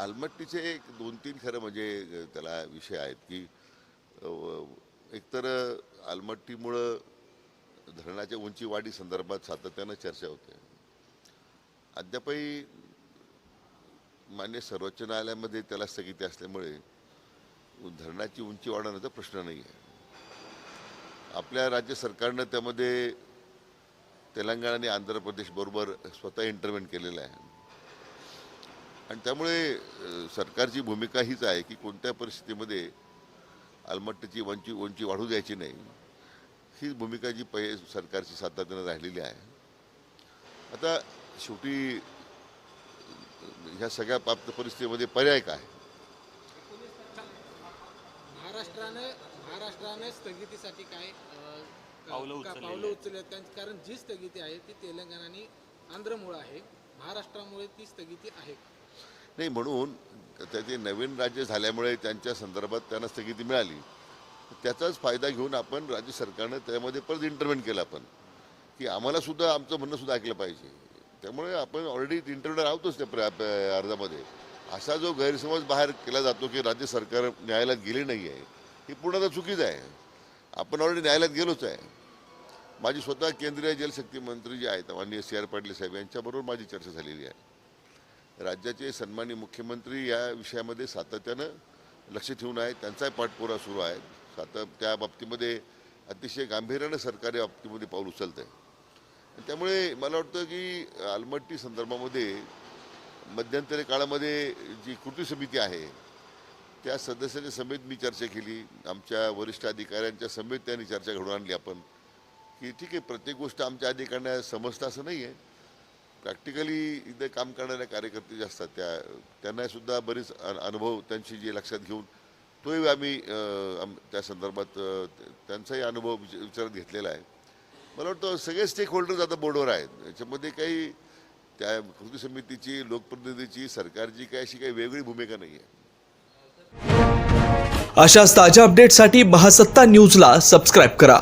आलमट्टीचे एक दोन तीन खरं म्हणजे त्याला विषय आहेत की एकतर आलमट्टीमुळं धरणाच्या उंची वाढी संदर्भात सातत्यानं चर्चा होते. अद्यापही मान्य सर्वोच्च न्यायालयामध्ये त्याला स्थगिती असल्यामुळे धरणाची उंची वाढवण्याचा प्रश्न नाही आहे. आपल्या राज्य सरकारनं त्यामध्ये तेलंगणा आणि आंध्र प्रदेशबरोबर स्वतः इंटरव्हेंट केलेलं आहे. आणि त्यामुळे सरकारची भूमिका हीच आहे की कोणत्या परिस्थितीमध्ये आलमट्टीची उंची उंची वाढू द्यायची नाही. हीच भूमिका जी पै सरकारची सातत्यानं राहिलेली आहे. आता शेवटी ह्या सगळ्या प्राप्त परिस्थितीमध्ये पर्याय काय? महाराष्ट्राने महाराष्ट्राने स्थगितीसाठी काय पावलं. उचलली कारण जी स्थगिती आहे ती तेलंगणा आणि आंध्रमुळे आहे. महाराष्ट्रामुळे ती स्थगिती आहे. नाही म्हणून त्याचे नवीन राज्य झाल्यामुळे त्यांच्या संदर्भात त्यांना स्थगिती मिळाली. त्याचाच फायदा घेऊन आपण राज्य सरकारनं त्यामध्ये परत इंटरव्हेंट केलं आपण. की आम्हाला सुद्धा आमचं म्हणणं सुद्धा ऐकलं पाहिजे. त्यामुळे आपण ऑलरेडी इंटरव्ह्यू आहोतच त्या अर्जामध्ये. असा जो गैरसमज बाहेर केला जातो की राज्य सरकार न्यायालयात गेले नाही आहे ही पूर्णतः चुकीचं आहे. आपण ऑलरेडी न्यायालयात गेलोच आहे. माझी स्वतः केंद्रीय जलशक्ती मंत्री जे आहेत माननीय सी आर पाटील साहेब यांच्याबरोबर माझी चर्चा झालेली आहे. राज्याचे सन्माननीय मुख्यमंत्री या विषयामध्ये सातत्यानं लक्ष ठेवून आहेत. त्यांचाही पाठपुरा सुरू आहे. सात त्या बाबतीमध्ये अतिशय गांभीर्यानं सरकार या बाबतीमध्ये पाऊल उचलत आहे त्यामुळे मला वाटतं की आलमट्टी संदर्भामध्ये मध्यंतरी काळामध्ये जी कृती समिती आहे त्या सदस्याच्या समेत मी चर्चा केली. आमच्या वरिष्ठ अधिकाऱ्यांच्या समेत त्यांनी चर्चा घडवून आणली आपण. की ठीक आहे प्रत्येक गोष्ट आमच्या अधिकाऱ्यांना समजतं असं नाही आहे प्रॅक्टिकली इथे काम करणाऱ्या कार्यकर्ते जे असतात त्या त्यांना सुद्धा बरेच अनुभव त्यांची जे लक्षात घेऊन तोही आम्ही त्या संदर्भात त्यांचाही अनुभव विचारात घेतलेला आहे. मला वाटतं सगळे स्टेक होल्डर्स आता बोर्डवर आहेत. याच्यामध्ये काही त्या कृती समितीची लोकप्रतिनिधीची सरकारची काही अशी काही वेगळी भूमिका नाही आहे. अशाच ताज्या अपडेटसाठी महासत्ता न्यूजला सबस्क्राईब करा.